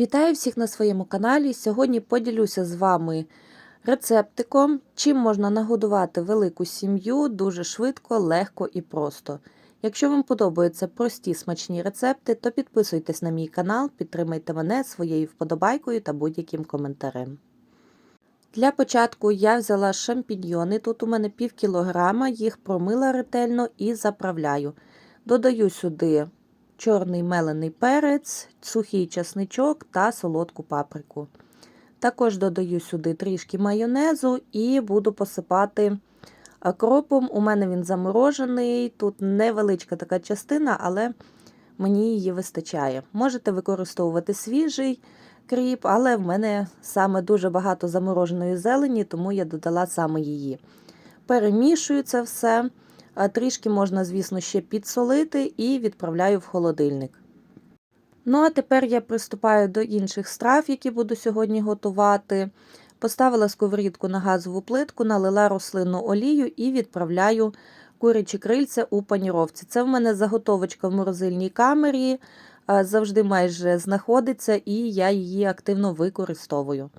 Вітаю всіх на своєму каналі. Сьогодні поділюся з вами рецептиком, чим можна нагодувати велику сім'ю дуже швидко, легко і просто. Якщо вам подобаються прості смачні рецепти, то підписуйтесь на мій канал, підтримайте мене своєю вподобайкою та будь-яким коментарем. Для початку я взяла шампіньйони, тут у мене пів кілограма, їх промила ретельно і заправляю. Додаю сюди чорний мелений перець, сухий часничок та солодку паприку. Також додаю сюди трішки майонезу і буду посипати кропом. У мене він заморожений, тут невеличка така частина, але мені її вистачає. Можете використовувати свіжий кріп, але в мене саме дуже багато замороженої зелені, тому я додала саме її. Перемішую це все. Трішки можна, звісно, ще підсолити і відправляю в холодильник. Ну, а тепер я приступаю до інших страв, які буду сьогодні готувати. Поставила сковорідку на газову плитку, налила рослинну олію і відправляю курячі крильця у паніровці. Це в мене заготовочка в морозильній камері, завжди майже знаходиться, і я її активно використовую.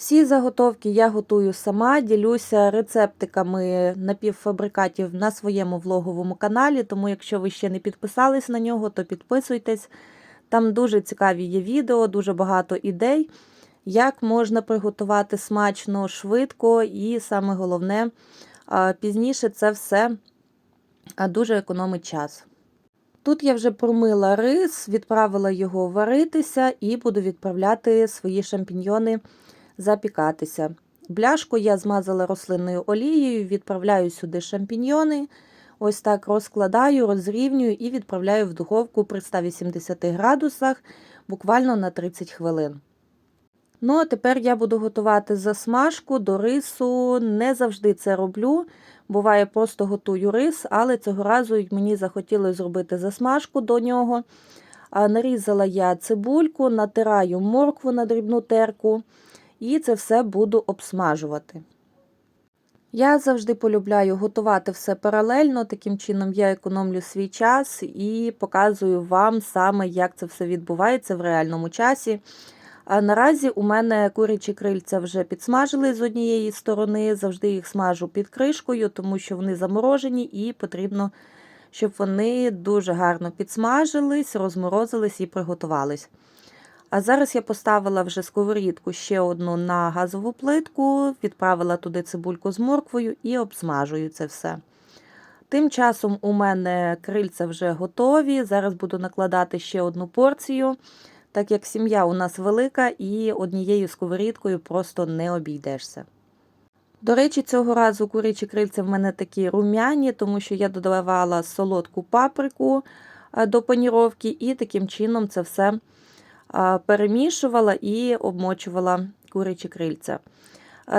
Всі заготовки я готую сама, ділюся рецептиками напівфабрикатів на своєму влоговому каналі, тому якщо ви ще не підписались на нього, то підписуйтесь. Там дуже цікаві є відео, дуже багато ідей, як можна приготувати смачно, швидко і саме головне, пізніше це все дуже економить час. Тут я вже промила рис, відправила його варитися і буду відправляти свої шампіньйони запікатися. Бляшку я змазала рослинною олією, відправляю сюди шампіньйони. Ось так розкладаю, розрівнюю і відправляю в духовку при 180 градусах буквально на 30 хвилин. Ну, а тепер я буду готувати засмажку до рису. Не завжди це роблю. Буває, просто готую рис, але цього разу мені захотілося зробити засмажку до нього. Нарізала я цибульку, натираю моркву на дрібну терку і це все буду обсмажувати. Я завжди полюбляю готувати все паралельно, таким чином я економлю свій час і показую вам саме, як це все відбувається в реальному часі. А наразі у мене курячі крильця вже підсмажили з однієї сторони, завжди їх смажу під кришкою, тому що вони заморожені, і потрібно, щоб вони дуже гарно підсмажились, розморозились і приготувались. А зараз я поставила вже сковорідку ще одну на газову плитку, відправила туди цибульку з морквою і обсмажую це все. Тим часом у мене крильця вже готові. Зараз буду накладати ще одну порцію, так як сім'я у нас велика і однією сковорідкою просто не обійдешся. До речі, цього разу курячі крильця в мене такі рум'яні, тому що я додавала солодку паприку до паніровки, і таким чином це все перемішувала і обмочувала курячі крильця.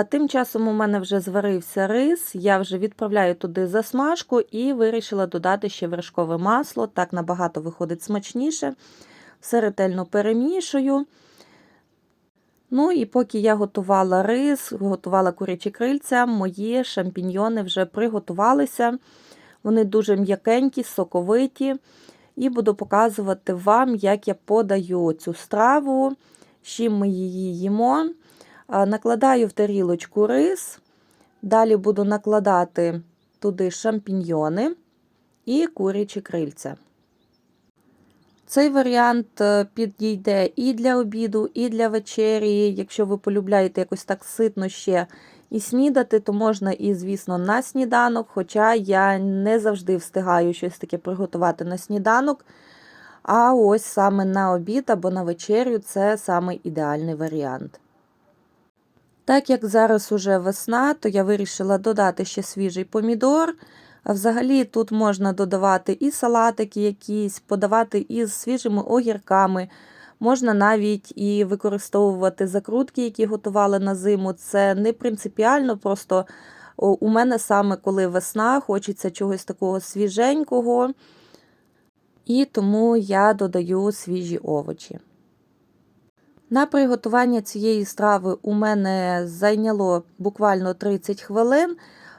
Тим часом у мене вже зварився рис, я вже відправляю туди засмажку і вирішила додати ще вершкове масло, так набагато виходить смачніше. Все ретельно перемішую. Ну і поки я готувала рис, готувала курячі крильця, мої шампіньйони вже приготувалися. Вони дуже м'якенькі, соковиті і буду показувати вам, як я подаю цю страву, з чим ми її їмо. Накладаю в тарілочку рис, далі буду накладати туди шампіньйони і курячі крильця. Цей варіант е, підійде і для обіду, і для вечері. Якщо ви полюбляєте якось так ситно ще і снідати, то можна і, звісно, на сніданок, хоча я не завжди встигаю щось таке приготувати на сніданок. А ось саме на обід або на вечерю це саме ідеальний варіант. Так як зараз уже весна, то я вирішила додати ще свіжий помідор. Взагалі тут можна додавати і салатики якісь, подавати із свіжими огірками. Можна навіть і використовувати закрутки, які готували на зиму. Це не принципіально, просто у мене саме коли весна, хочеться чогось такого свіженького, і тому я додаю свіжі овочі. На приготування цієї страви у мене зайняло буквально 30 хвилин.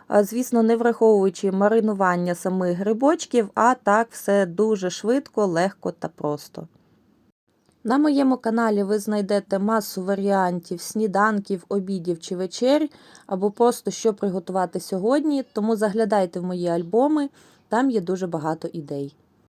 Звісно, не враховуючи маринування самих грибочків, а так все дуже швидко, легко та просто. На моєму каналі ви знайдете масу варіантів сніданків, обідів чи вечерь, або просто що приготувати сьогодні, тому заглядайте в мої альбоми, там є дуже багато ідей.